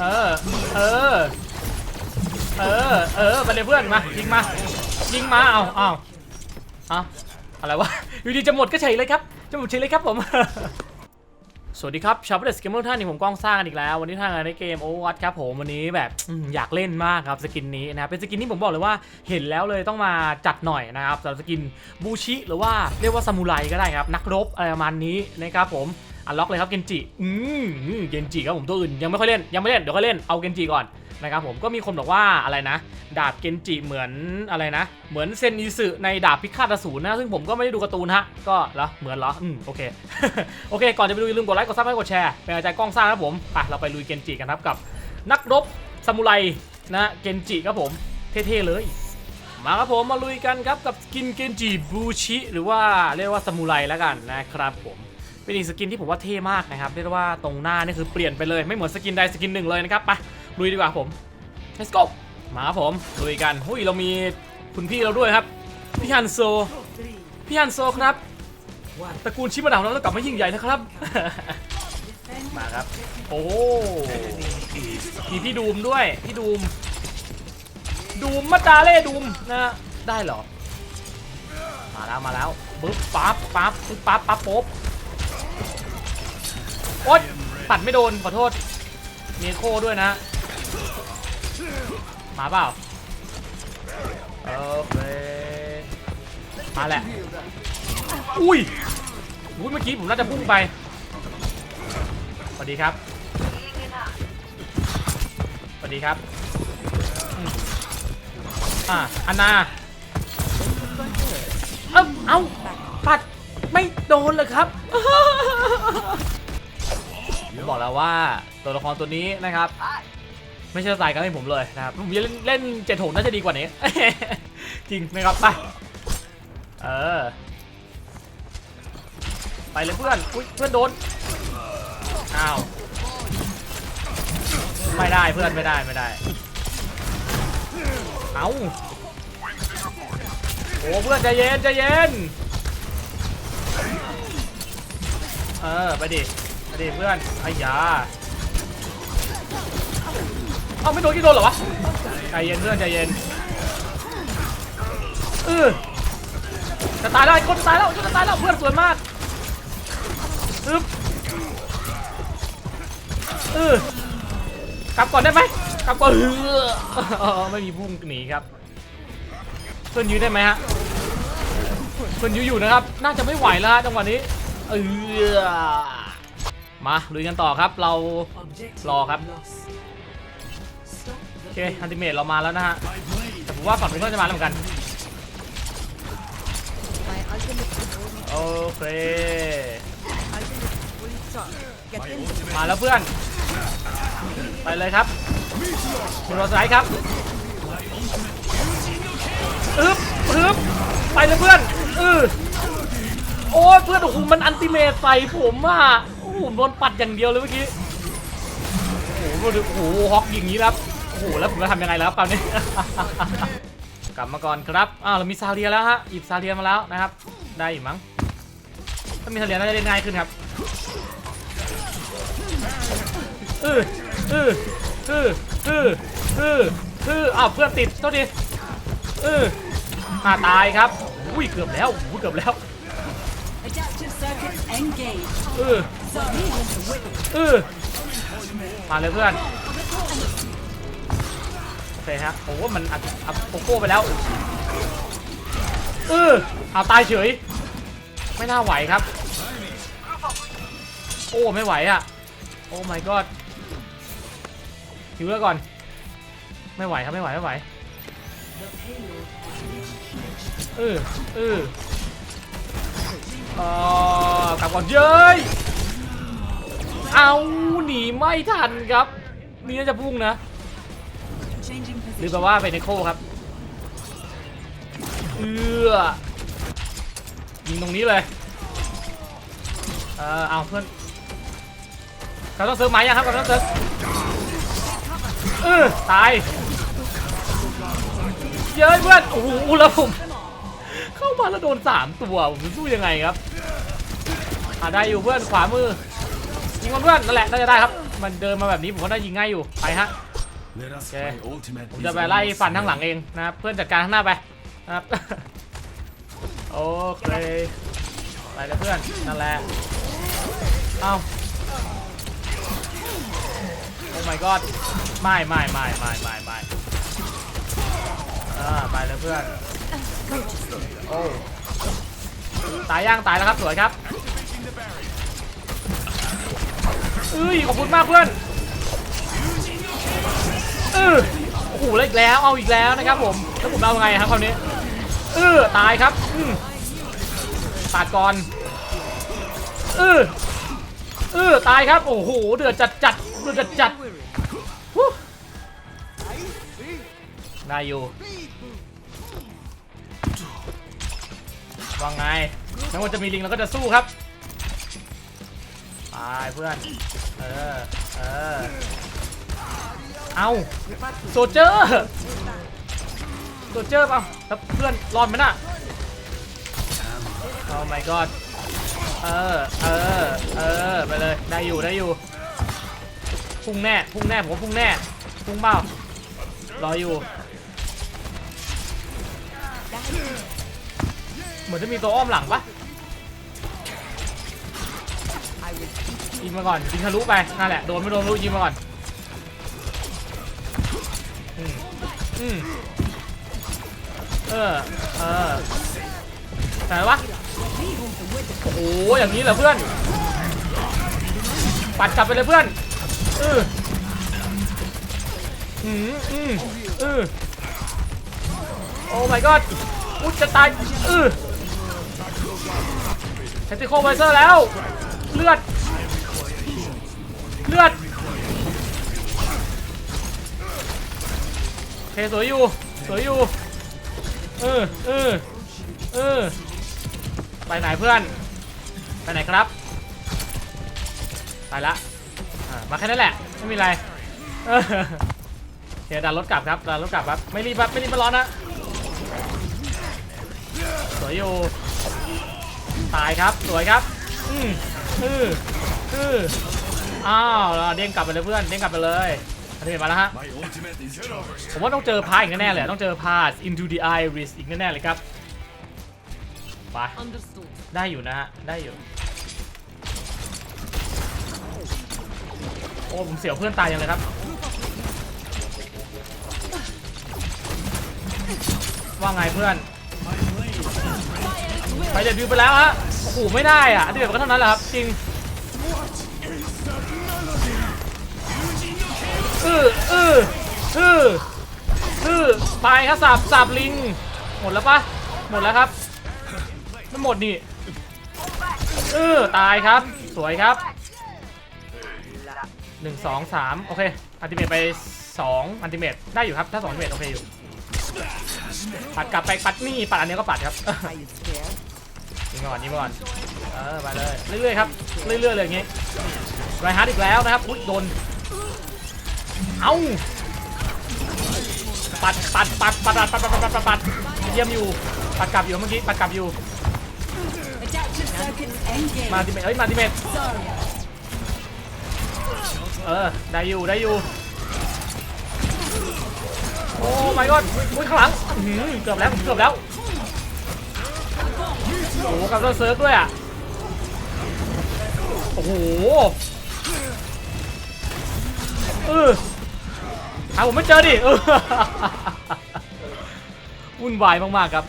เออ เออ เออ เออไปเลยเพื่อนมา ยิงมา ยิงมา เอาเอาเอาอะไรวะอยู่ดีจะหมดก็เฉยเลยครับ จะหมดเฉยเลยครับผม สวัสดีครับ ชาวเดสเกมเมอร์ท่านนี่ผมกล้องซ่ากันอีกแล้ว วันนี้ทางในเกมโอวัตครับผมวันนี้แบบอยากเล่นมากครับสกินนี้นะเป็นสกินที่ผมบอกเลยว่าเห็นแล้วเลยต้องมาจัดหน่อยนะครับสำหรับสกินบูชิหรือว่าเรียกว่าซามูไรก็ได้ครับ นักรบอะไรประมาณนี้นะครับผม อันล็อกเลยครับเกนจิอืมอืมเกนจิครับผมตัวอื่นยังไม่ค่อยเล่นยังไม่เล่นเดี๋ยวค่อยเล่นเอาเกนจิก่อนนะครับผมก็มีคนบอกว่าอะไรนะ ดาบเกนจิเหมือนอะไรนะ เหมือนเซนอิสึในดาบพิฆาตอสูรนะ ซึ่งผมก็ไม่ได้ดูการ์ตูนฮะก็เหรอเหมือนเหรออืมโอเคโอเค ก่อนจะไปดูอย่าลืมกดไลค์กดซับให้กดแชร์เป็นกำลังใจกล้องซ่าครับผมไปเราไปลุยเกนจิกันครับกับ นักรบซามูไรนะเกนจิครับผมเท่ๆเลยมาครับผมมาลุยกันครับกับกินเกนจิบูชิหรือว่าเรียกว่าซามูไรแล้วกันนะครับผม เป็นอีกสกินที่ผมว่าเท่มากนะครับเรียกได้ว่าตรงหน้านี่คือเปลี่ยนไปเลยไม่เหมือนสกินใดสกินหนึ่งเลยนะครับไปลุยดีกว่าผม let's go มาครับผมลุยกันหุ้ยเรามีคุณพี่เราด้วยครับพี่ฮันโซพี่ฮันโซครับตระกูลชิบะดาวเรากลับมายิ่งใหญ่นะครับ มาครับ โอ้มีพี่ดูมด้วยพี่ดูม ดูมมาตาเล่ดูมนะได้เหรอ มาแล้วมาแล้วปึ๊บปั๊บปั๊บปึ๊บปั๊บปั๊บปุ๊บ โอ๊ยปัดไม่โดน ขอโทษมีโคด้วยนะ มาเปล่าโอเคมาแหละ อุ้ยอุ้ยเมื่อกี้ผมน่าจะพุ่งไปสวัสดีครับสวัสดีครับอ่าอันนาเอ้าเอ้าปัดไม่โดนเลยครับ ผมบอกแล้วว่าตัวละครตัวนี้นะครับ ไม่ใช่สไตล์การเล่นผมเลยนะครับผมเล่นเล่นเจ็ดโถงน่าจะดีกว่านี้ จริงนะครับไปเออไปเลยเพื่อนอุ้ยเพื่อนโดนอ้าวไม่ได้เพื่อนไม่ได้ไม่ได้เอาโอ้เพื่อนใจเย็นใจเย็นเออไปดิ ไปดิเพื่อนไอ้ยาเอาไม่โดนกี่โดนเหรอวะใจเย็นเพื่อนใจเย็นเออจะตายแล้วคนจะตายแล้วจะตายแล้วเพื่อนสวยมากอึ๊บเออกลับก่อนได้ไหมกลับก่อนเออไม่มีพุ่งหนีครับเพื่อนยื้อได้ไหมฮะเพื่อนยื้ออยู่นะครับ น่าจะไม่ไหวแล้วจังหวะนี้เออ มาลุยกันต่อครับเรารอครับโอเคอันติเมตเรามาแล้วนะฮะแต่ผมว่าฝั่งนู้นก็จะมาแล้วเหมือนกันโอเคมาแล้วเพื่อน ไปเลยครับคุณรอสไลด์ครับอึ๊บอึ๊บไปเลยเพื่อนอือโอ้เพื่อนโอ้โหมันอันติเมตใส่ผมอะ โอ้โหผมโดนปัดอย่างเดียวเลยเมื่อกี้โอ้โหดูโอ้โหฮอกอย่างนี้ครับโอ้โหแล้วผมจะทำยังไงแล้วครับคราวนี้ กลับมาก่อนครับอ้าวเรามีซาเรียแล้วฮะหยิบซาเรียมาแล้วนะครับ ได้อยู่มั้งถ้ามีซาเรียน่าจะเล่นง่ายขึ้นครับเออเออเออเออเออเอออ้าวเพื่อนติดโทษทีเอออ่าตายครับอุ้ยเกือบแล้วอุ้ยเกือบแล้ว Adaptive circuits engaged. เออ เออมาเลยเพื่อนโอเคฮะโอ้โหมันอัดอัดโกโก้ไปแล้วเออเอาตายเฉย ไม่น่าไหวครับ โอ้ไม่ไหวอะ โอ้ my god หิวแล้วก่อน ไม่ไหวครับไม่ไหวไม่ไหวเออเออเออกลับก่อนเย้ เอาหนีไม่ทันครับ นี่น่าจะพุ่งนะหรือแปลว่าไปในโคครับเอือยิงตรงนี้เลยเออเอาเพื่อนเราต้องเซิร์ฟไม้ยังครับเราต้องเซิร์ฟเออตายเย้ยเพื่อนโอ้โหแล้วผมเข้ามาแล้วโดนสามตัวผมจะสู้ยังไงครับอ่าได้อยู่เพื่อนขวามือ ยิงมันเพื่อนนั่นแหละน่าจะได้ครับ มันเดินมาแบบนี้ผมก็ได้ยิงง่ายอยู่ไปฮะ Let us Okay. my ultimate ผมจะไปไล่ฟันข้างหลังเองนะครับเพื่อนจัดการข้างหน้าไปนะครับโอเคไปเลยเพื่อนนั่นแหละเอ้าโอ้ my god ไม่ไม่ไม่ไม่ไม่ไม่อ่าไปเลยเพื่อนโอ้ตายย่างตายแล้วครับสวยครับ เอ้ยขอบคุณมากเพื่อนเออโอ้โหแล้วอีกแล้วเอาอีกแล้วนะครับผมแล้วผมเอาไงครับคราวนี้เออตายครับอืมตัดก่อนเออเออตายครับโอ้โหเดือดจัดจัดเดือดจัดจัดฮู้ได้อยู่ว่าไงแม้ว่าจะมีลิงเราก็จะสู้ครับไปเพื่อน เออ เออ เอาโซเจอร์โซเจอร์เปล่าแล้วเพื่อนรอดไหมน่ะโอ้ my god เออ เออ เออ ไปเลย ได้อยู่ ได้อยู่ พุ่งแน่ พุ่งแน่ ผมว่าพุ่งแน่ พุ่งเปล่ารออยู่ เหมือนจะมีตัวอ้อมหลังปะ ยิงมาก่อนยิงทะลุไปนั่นแหละโดนไม่โดนรู้ยิงมาก่อนอืมอืมเออเออไหนวะโอ้โหอย่างนี้เหรอเพื่อนปัดกลับไปเลยเพื่อนเอออืมอืมเออโอ้ my god อุ๊ยจะตายเออเทติโคไวเซอร์แล้ว เลือด เคสวยอยู่สวยอยู่เออเออเออไปไหนเพื่อน ไปไหนครับ ไปละมาแค่นั้นแหละ ไม่มีอะไรเออเดี๋ยวดันรถกลับครับดันรถกลับครับ ไม่รีบครับไม่รีบมาร้อนนะสวยอยู่ตายครับสวยครับ อืมอืออืออ้าวเด้งกลับไปเลยเพื่อนเด้งกลับไปเลย อันนี้มาแล้วฮะ ผมว่าต้องเจอพาอีกแน่ๆเลยต้องเจอพา into the iris อีกแน่ๆเลยครับไปได้อยู่นะฮะ ได้อยู่ โอ้ ผมเสียวเพื่อนตายยังเลยครับ ว่าไงเพื่อนไปเดบิวไปแล้วฮะ โอ้โห ไม่ได้อะอันนี้แบบก็เท่านั้นแหละครับ จริง เออเออเออเออไปครับสับสับลิง หมดแล้วปะหมดแล้วครับไม่หมดนี่เออตายครับ สวยครับหนึ่งสองสามโอเค อันติเมตไปสองอันติเมตได้อยู่ครับ ถ้าสองอันติเมตโอเคอยู่ ปัดกลับไปปัดนี่ ปัดอันนี้ก็ปัดครับ Are you scared? ยิงมาก่อนยิงมาก่อน เออ ไปเลย เรื่อยๆครับ เรื่อยๆเลยอย่างงี้ไรฮาร์ดอีกแล้วนะครับ อุ้ยโดน เอ้าปัดปัดปัดปัดปัดปัดปัดปัดปัดปัดเยี่ยมอยู่ปัดกลับอยู่เมื่อกี้ปัดกลับอยู่มาดิเมตเอ้ยมาดิเมตเออได้อยู่ได้อยู่โอ้ my god อุ้ยข้างหลังเกือบแล้วเกือบแล้วโอ้โหกับเซิร์ฟด้วยอะโอ้โหเออ หาผมไม่เจอดิเออวุ่นวายมากๆครับ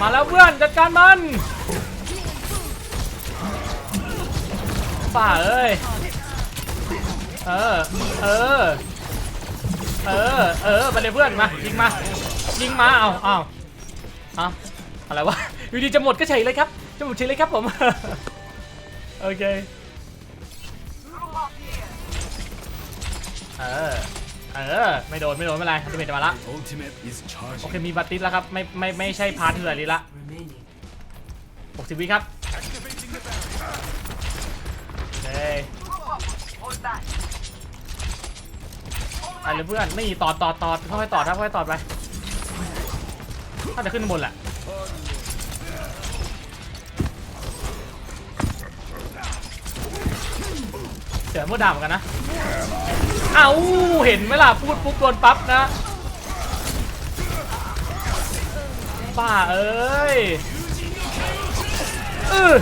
มาแล้วเพื่อนจัดการมันป่าเอ้ยเออเออเออเออไปเลยเพื่อนมายิงมายิงมาเอาเอาเอาอะไรวะอยู่ดีจะหมดก็เฉยเลยครับจะหมดเฉยเลยครับผมโอเค เออ เออ ไม่โดน ไม่โดน ไม่เป็นไรอัลติเมทจะมาละ My ultimate is โอเค charging. มีบัตติสแล้วครับ ไม่ ไม่ ไม่ใช่พาร์ทเถื่อนลีละ60วิครับโอเคไปเลยเพื่อนนี่ต่อต่อต่อค่อยๆต่อครับค่อยๆต่อไปถ้าจะขึ้นข้างบนแหละเสือมดดำเหมือนกันนะ เอ้าเห็นไหมล่ะพูดปุ๊บโดนปั๊บนะป้าเอ้ยเออ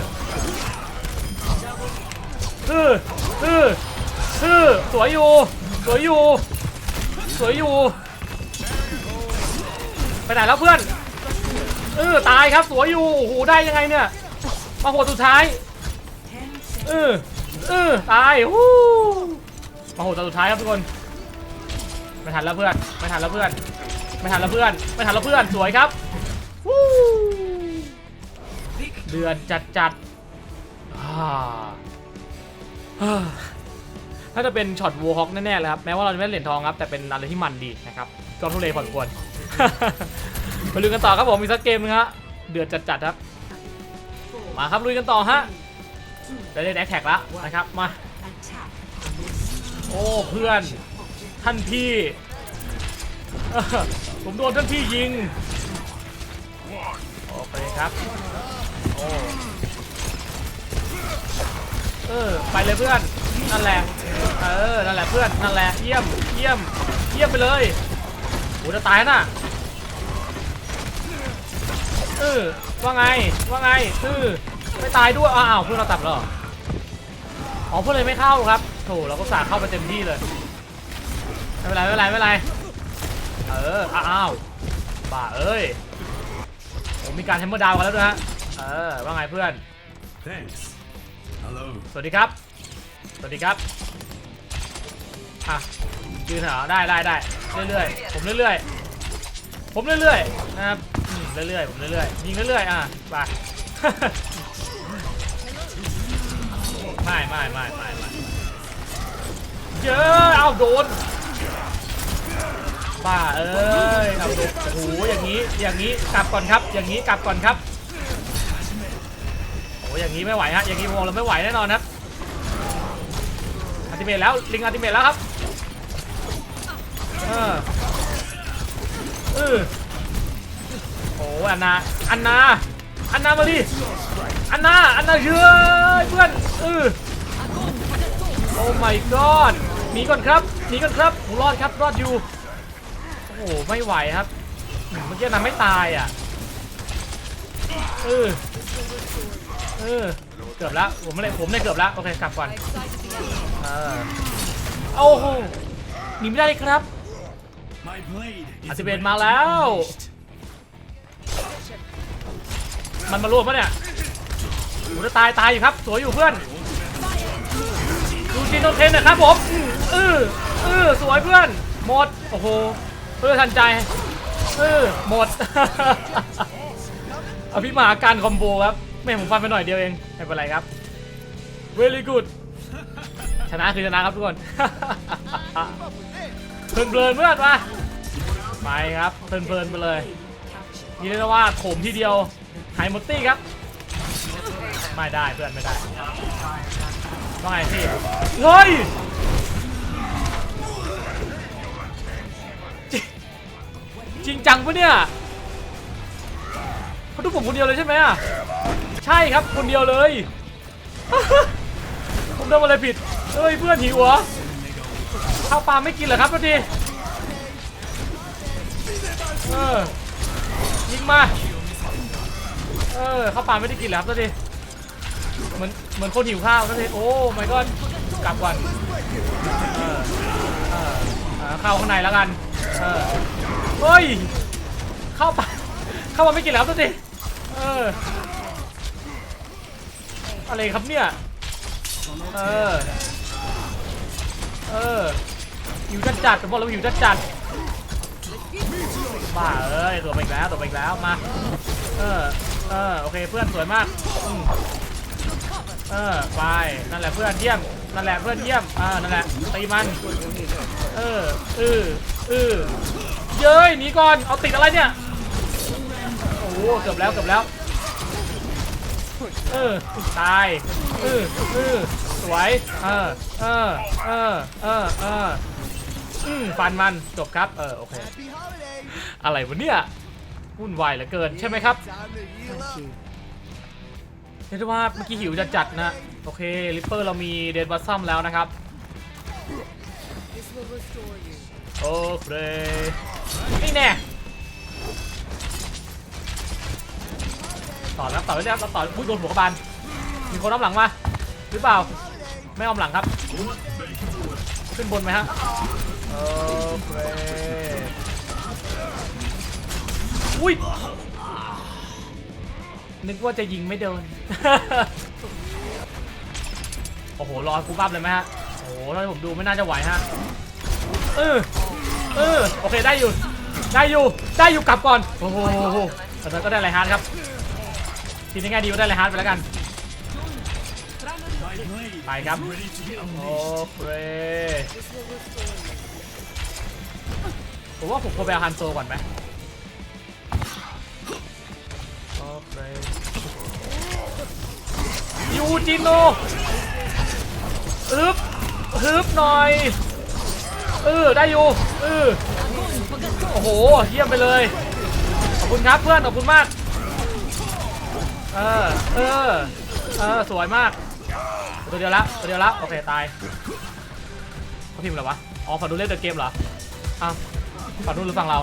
เออเออเออสวยอยู่สวยอยู่สวยอยู่ไปไหนแล้วเพื่อนเออตายครับสวยอยู่โอ้โหได้ยังไงเนี่ยมาหัวสุดท้ายเออเออตายฮู้ มาโหดตอนสุดท้ายครับทุกคน ไม่ทันแล้วเพื่อน ไม่ทันแล้วเพื่อน ไม่ทันแล้วเพื่อน ไม่ทันแล้วเพื่อน สวยครับเดือนจัดจัดถ้าจะเป็นช็อตวัวฮอกแน่ๆเลยครับ แม้ว่าเราจะไม่ได้เหรียญทองครับ แต่เป็นอะไรที่มันดีนะครับก็ทุเรศพอสมควรมาลุยกันต่อครับผมอีสักเกมนึงฮะ เดือดจัดจัดๆครับ มาครับลุยกันต่อฮะ ได้เล่นแอคแท็กแล้วนะครับ มา โอ้เพื่อนท่านพี่ผมโดนท่านพี่ยิงโอเคครับโอ้เออไปเลยเพื่อนนั่นแหละเออนั่นแหละเพื่อนนั่นแหละเยี่ยมเยี่ยมเยี่ยมไปเลยโอ้จะตายน่ะเออว่าไงว่าไงเออไม่ตายด้วยอ้าวเพื่อนเราตับเหรออ๋อเพื่อนเลยไม่เข้าครับ โถเราก็สาเข้าไปเต็มที่เลยไม่เป็นไรไม่เป็นไรไม่เป็นไรเอออ้าวบ้าเอ้ยผมมีการแฮมเมอร์ดาวน์กันแล้วด้วยฮะเออว่าไงเพื่อน Thanks. Hello. สวัสดีครับ สวัสดีครับอะยืนเหรอได้ได้ได้เรื่อยๆผมเรื่อยๆผมเรื่อยๆนะครับอืมเรื่อยๆผมเรื่อยๆยิงเรื่อยๆอะไปไม่ไม่ไม่ไม่ไม่ เจอเอาโดนบ้าเอ้ยเอาโดนโอ้โหอย่างนี้อย่างนี้กลับก่อนครับ อย่างนี้กลับก่อนครับโอ้อย่างนี้ไม่ไหวฮะอย่างนี้วงเราไม่ไหวแน่นอนครับอัติเมตแล้วลิงอัติเมตแล้วครับเออเออโอ้อันนาอันนาอันนามาดิอันนาอันนาเยอะเพื่อนเออ โอ้ my god หนีก่อนครับหนีก่อนครับผมรอดครับรอดอยู่โอ้โหไม่ไหวครับเมื่อกี้น้ำไม่ตายอะเออเออเกือบแล้วผมไม่ได้ผมได้เกือบแล้วโอเคกลับก่อนเออโอ้โหหนีไม่ได้ครับอาสิเบนมาแล้ว มันมารวมปะเนี่ยผมจะตายตายอยู่ครับสวยอยู่เพื่อน ดูจินโนเทนนะครับผมเออเออสวยเพื่อนหมดโอ้โหเพื่อทันใจเออหมดอภิมหาการคอมโบครับไม่ผมฟันไปหน่อยเดียวเองไม่เป็นไรครับ very good ชนะคือชนะครับทุกคนเพลินๆเพื่อนมาไปครับเพลินๆไปเลยนี่เรียกว่าโถมทีเดียวหายหมดตี้ครับ ไม่ได้เพื่อนไม่ได้ ว่าไงพี่เฮ้ยจริงจริงจังปะเนี่ยเขาทุกผมคนเดียวเลยใช่ไหมอะใช่ครับคนเดียวเลยผมทำอะไรผิดเฮ้ยเพื่อนหิวเหรอข้าวปลาไม่กินเหรอครับพอดีเออยิงมาเออข้าวปลาไม่ได้กินเหรอครับพอดีเหมือน เหมือนคนหิวข้าวพอดีโอ้ my god กลับก่อนเออเออเออเข้าข้างในแล้วกันเออเฮ้ยเข้าปเข้ามาไม่กินแล้วพอดีเอออะไรครับเนี่ยเออเออหิวจัดจัดผมบอกแล้ววาหิวจัดจัดบ้าเอ้ยตัวไปอีกแล้วตัวไปอีกแล้วมาเออเออโอเคเพื่อนสวยมากอื เออไปนั่นแหละเพื่อนเยี่ยมนั่นแหละเพื่อนเยี่ยมอ่านั่นแหละตีมันเออเออเออเย้ยหนีก่อนเอาติดอะไรเนี่ยโอ้โหเกือบแล้วเกือบแล้วเออตายเออเออสวยเออเออเออเออเอออืมฟันมันจบครับเออโอเคอะไรวะเนี่ยวุ่นวายเหลือเกินใช่ไหมครับ เรียกได้ว่าเมื่อกี้หิวจะจัดนะ โอเคริปเปอร์เรามีเดนบัสซัมแล้วนะครับ โอเคนี่แน่ต่อแล้วต่อแล้วต่อต่ออุ้ยโดนหัวกระบาลมีคนอ้อมหลังมา หรือเปล่า ไม่อ้อมหลังครับ ขึ้นบนไหมฮะโอเคอุ้ย นึกว่าจะยิงไม่โดน โอ้โห รอกูบับเลยไหมฮะ โอ้โหถ้าให้ผมดูไม่น่าจะไหวฮะ เออ เออ โอเคได้อยู่ ได้อยู่ ได้อยู่กลับก่อน โอ้โหแต่ก็ได้ไรฮาร์ดครับ ทีนี้ง่ายดีว่าได้ไรฮาร์ดไปแล้วกัน ไปครับ โอเคผมว่าผมควรไปเอาฮันโซก่อนไหม จิโนอึบฮึบหน่อย เออ ได้อยู่ เออ โอ้โห เยี่ยมไปเลย ขอบคุณครับเพื่อน ขอบคุณมาก เออ เออ เออ สวยมาก ตัวเดียวละ ตัวเดียวละ โอเค ตายเขาพิมพ์อะไรวะ อ๋อ ฝั่งนู้นเล่นเดอะเกมเหรอ อ้าว ฝั่งนู้นหรือฝั่งเรา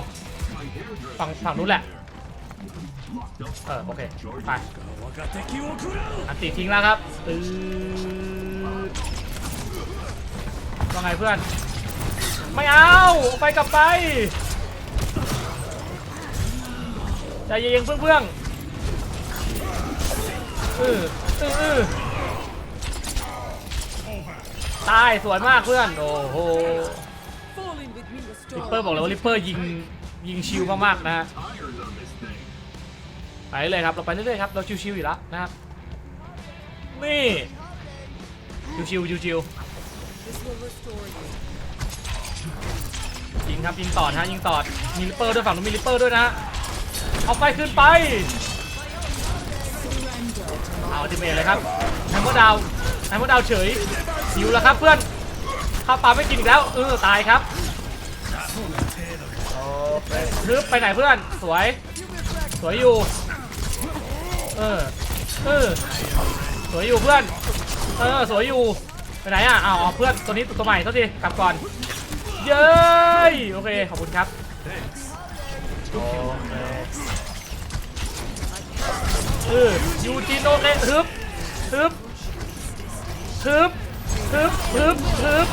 ฝั่ง ฝั่งนู้นแหละ เออโอเคไปอันติทิ้งแล้วครับว่าไงเพื่อน ไม่เอาไปกลับไปใจเย็นเพื่อนๆเออเออเออตายสวยมากเพื่อน โอ้โหริปเปอร์บอกเลยว่าริปเปอร์ยิงยิงชิวมากๆนะฮะ ไปเลยครับ เราไปเรื่อยๆครับ เราชิวๆอยู่แล้วนะครับ นี่ ชิวๆชิวๆยิงครับยิงต่อนะฮะยิงต่อมีลิปเปอร์ด้วยฝั่งนู้นมีลิปเปอร์ด้วยนะเอาไฟขึ้นไป เอาทีเมทเลยครับแฮมเมอร์ดาวแฮมเมอร์ดาวเฉยหิวแล้วครับเพื่อนข้าวปลาไม่กินอีกแล้วเออตายครับรึบไปไหนเพื่อน สวย สวยอยู่ เออ เออ สวยอยู่เพื่อน เออ สวยอยู่ ไปไหนอะอ้าวเพื่อนตัวนี้ตัวใหม่เท่าทีกลับก่อน เย้ยโอเค ขอบคุณครับโอเคเออยูจินโอเคฮึบฮึบฮึบฮึบฮึบฮึบ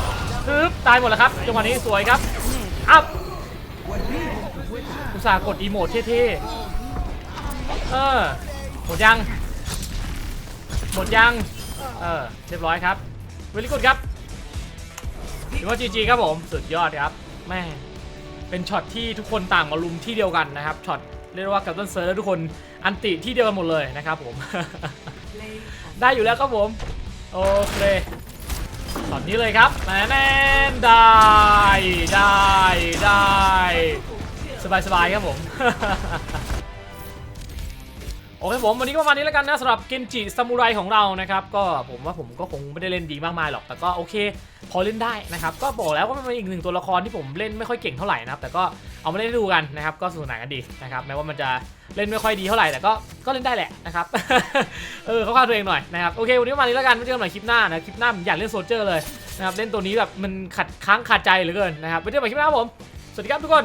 ฮึบตายหมดแล้วครับ จังหวะนี้สวยครับ อัพอุตส่าห์กดอีโมดเท่ๆ เออ หมดยัง หมดยัง เออ เรียบร้อยครับเวลิกุดครับถือว่าจีจีครับผม สุดยอดครับแม่เป็นช็อตที่ทุกคนต่างมาลุมที่เดียวกันนะครับ ช็อตเรียกว่ากับต้นเซิร์ฟแล้วทุกคนอันติที่เดียวกันหมดเลยนะครับผม ได้อยู่แล้วครับผม โอเคช็อตนี้เลยครับแน่นๆได้ ได้ ได้ สบายสบายๆครับผม โอเคผมวันนี้ก็ประมาณนี้แล้วกันนะสำหรับเกนจิซามูไรของเรานะครับก็ผมว่าผมก็คงไม่ได้เล่นดีมากมายหรอกแต่ก็โอเค พอเล่นได้นะครับก็บอกแล้วว่ามันเป็นอีกหนึ่งตัวละครที่ผมเล่นไม่ค่อยเก่งเท่าไหร่นะครับแต่ก็เอามาเล่นดูกันนะครับก็สนุกสนานกันดีนะครับแม้ว่ามันจะเล่นไม่ค่อยดีเท่าไหร่แต่ก็ก็เล่นได้แหละนะครับเออเขาข้าตัวเองหน่อยนะครับโอเควันนี้ประมาณนี้แล้วกันไว้เจอกันใหม่คลิปหน้านะคลิปหน้าผมอยากเล่นโซลเจอร์เลยนะครับเล่นตัวนี้แบบมันขัดค้างคาใจเหลือเกินนะครับไว้เจอกันใหม่คลิปหน้าผมสวัสดีครับทุกคน